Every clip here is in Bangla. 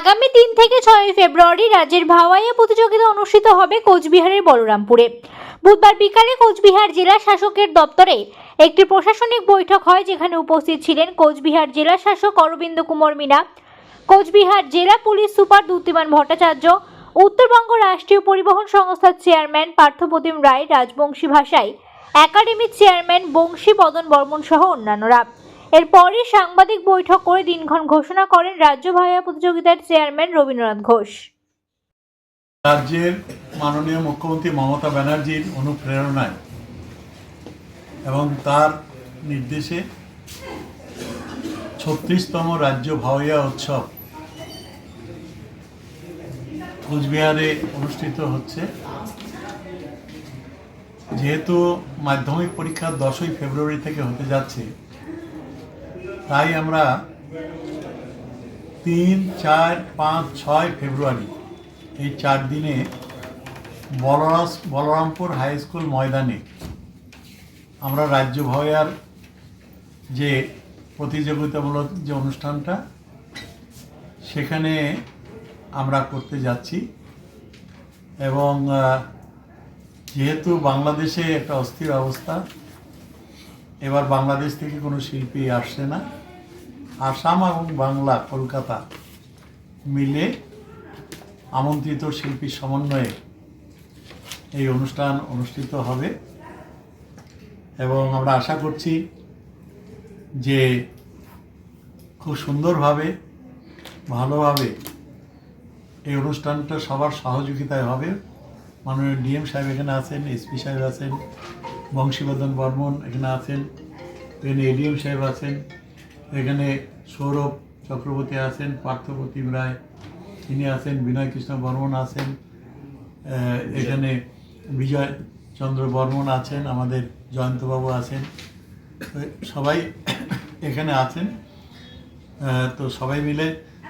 আগামী তিন থেকে ছয় ফেব্রুয়ারি রাজ্যের ভাওয়াইয়া প্রতিযোগিতা অনুষ্ঠিত হবে কোচবিহারের বলরামপুরে। বুধবার বিকালে কোচবিহার জেলা শাসকের দপ্তরে একটি প্রশাসনিক বৈঠক হয় যেখানে উপস্থিত ছিলেন কোচবিহার জেলা শাসক অরবিন্দ কুমার মিনা, কোচবিহার জেলা পুলিশ সুপার দ্যুতিমান ভট্টাচার্য, উত্তরবঙ্গ রাষ্ট্রীয় পরিবহন সংস্থার চেয়ারম্যান পার্থপ্রতিম রায়, রাজবংশী ভাষায় একাডেমির চেয়ারম্যান বংশী বদন বর্মন সহ অন্যান্যরা। এরপরই সাংবাদিক বৈঠক করে দিনক্ষণ ঘোষণা করেন রাজ্য ভাইয়া প্রতিযোগিতার চেয়ারম্যান রবীন্দ্রনাথ ঘোষ। রাজ্যের মাননীয় মুখ্যমন্ত্রী মমতা ব্যানার্জির অনুপ্রেরণায় এবং তার নির্দেশে ছত্রিশতম রাজ্য ভাওয়াইয়া উৎসব কোচবিহারে অনুষ্ঠিত হচ্ছে। যেহেতু মাধ্যমিক পরীক্ষা দশই ফেব্রুয়ারি থেকে হতে যাচ্ছে তাই আমরা তিন, চার, পাঁচ, ছয় ফেব্রুয়ারি এই চার দিনে বলরাস বলরামপুর হাই স্কুল ময়দানে আমরা রাজ্য ভয়ার যে প্রতিযোগিতামূলক যে অনুষ্ঠানটা, সেখানে আমরা করতে যাচ্ছি এবং যেহেতু বাংলাদেশে একটা অস্থির অবস্থা এবার বাংলাদেশ থেকে কোনো শিল্পী আসছে না। আসাম এবং বাংলা, কলকাতা মিলে আমন্ত্রিত শিল্পীর সমন্বয়ে এই অনুষ্ঠান অনুষ্ঠিত হবে এবং আমরা আশা করছি যে খুব সুন্দরভাবে, ভালোভাবে এই অনুষ্ঠানটা সবার সহযোগিতায় হবে। মাননীয় ডিএম সাহেব এখানে আছেন, এসপি সাহেব আছেন বংশীবর্ধন বর্মন, এখানে আছেন, এখানে এডিএম সাহেব আছেন, এখানে সৌরভ চক্রবর্তী আছেন, পার্থপ্রতিম রায়, তিনি আছেন বিনয় কৃষ্ণ বর্মন আছেন এখানে বিজয় চন্দ্র বর্মন আছেন, আমাদের জয়ন্তবাবু আছেন। সবাই এখানে আছেন তো সবাই মিলে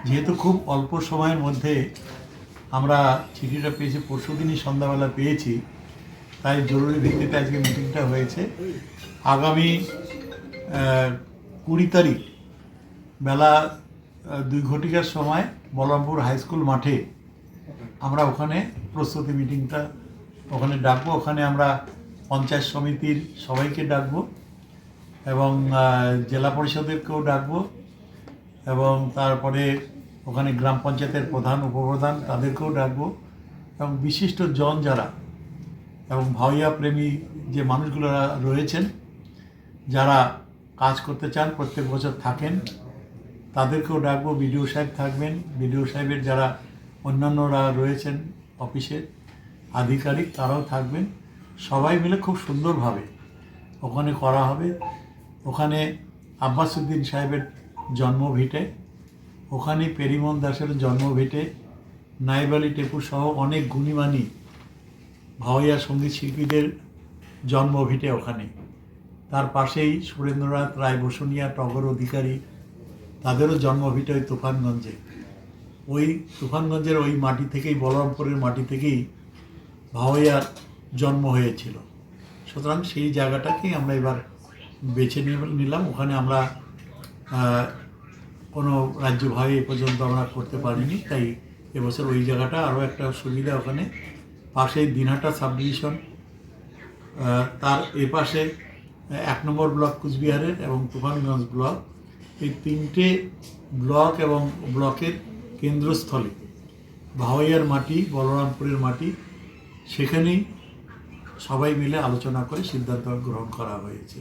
যেহেতু খুব অল্প সময়ের মধ্যে আমরা চিঠিটা পেয়েছি পরশু দিনই সন্ধ্যাবেলা পেয়েছি তাই জরুরি ভিত্তিতে আজকে মিটিংটা হয়েছে। আগামী কুড়ি তারিখ বেলা দুই ঘটিকার সময় বলরামপুর হাই স্কুল মাঠে আমরা ওখানে প্রস্তুতি মিটিংটা ওখানে ডাকবো। ওখানে আমরা পঞ্চায়েত সমিতির সবাইকে ডাকবো এবং জেলা পরিষদেরকেও ডাকবো এবং তারপরে ওখানে গ্রাম পঞ্চায়েতের প্রধান, উপপ্রধান তাদেরকেও ডাকবো এবং বিশিষ্ট জন যারা এবং ভাইয়া প্রেমী যে মানুষগুলো রয়েছেন, যারা কাজ করতে চান, প্রত্যেক বছর থাকেন, তাদেরকেও ডাকবো। বিডিও সাহেব থাকবেন। বিডিও সাহেবের যারা অন্যান্যরা রয়েছেন অফিসের আধিকারিক, তারাও থাকবেন। সবাই মিলে খুব সুন্দরভাবে ওখানে করা হবে। ওখানে আব্বাসুদ্দিন সাহেবের জন্ম জন্মভিটে ওখানে পেরিমন দাসের জন্মভিটে নাইব আলী টেপু সহ অনেক গুণীমানী ভাওয়াইয়া সংগীত শিল্পীদের জন্মভিটে ওখানে। তার পাশেই সুরেন্দ্রনাথ রায় বসুনিয়া টগর অধিকারী, তাদেরও জন্মভিটে ওই তুফানগঞ্জে। ওই তুফানগঞ্জের ওই মাটি থেকেই, বলরামপুরের মাটি থেকেই ভাওয়াইয়ার জন্ম হয়েছিল। সুতরাং সেই জায়গাটাকেই আমরা এবার বেছে নিলাম। ওখানে আমরা কোনো রাজ্য ভাই এ পর্যন্ত আমরা করতে পারিনি। তাই এবছর ওই জায়গাটা আরও একটা সুবিধা ওখানে। পাশেই দিনহাটা সাব ডিভিশন তার এপাশে এক নম্বর ব্লক কুচবিহারের এবং তুফানগঞ্জ ব্লক। এই তিনটে ব্লক এবং ব্লকের কেন্দ্রস্থলে ভাওয়াইয়ার মাটি, বলরামপুরের মাটি, সেখানেই সবাই মিলে আলোচনা করে সিদ্ধান্ত গ্রহণ করা হয়েছে।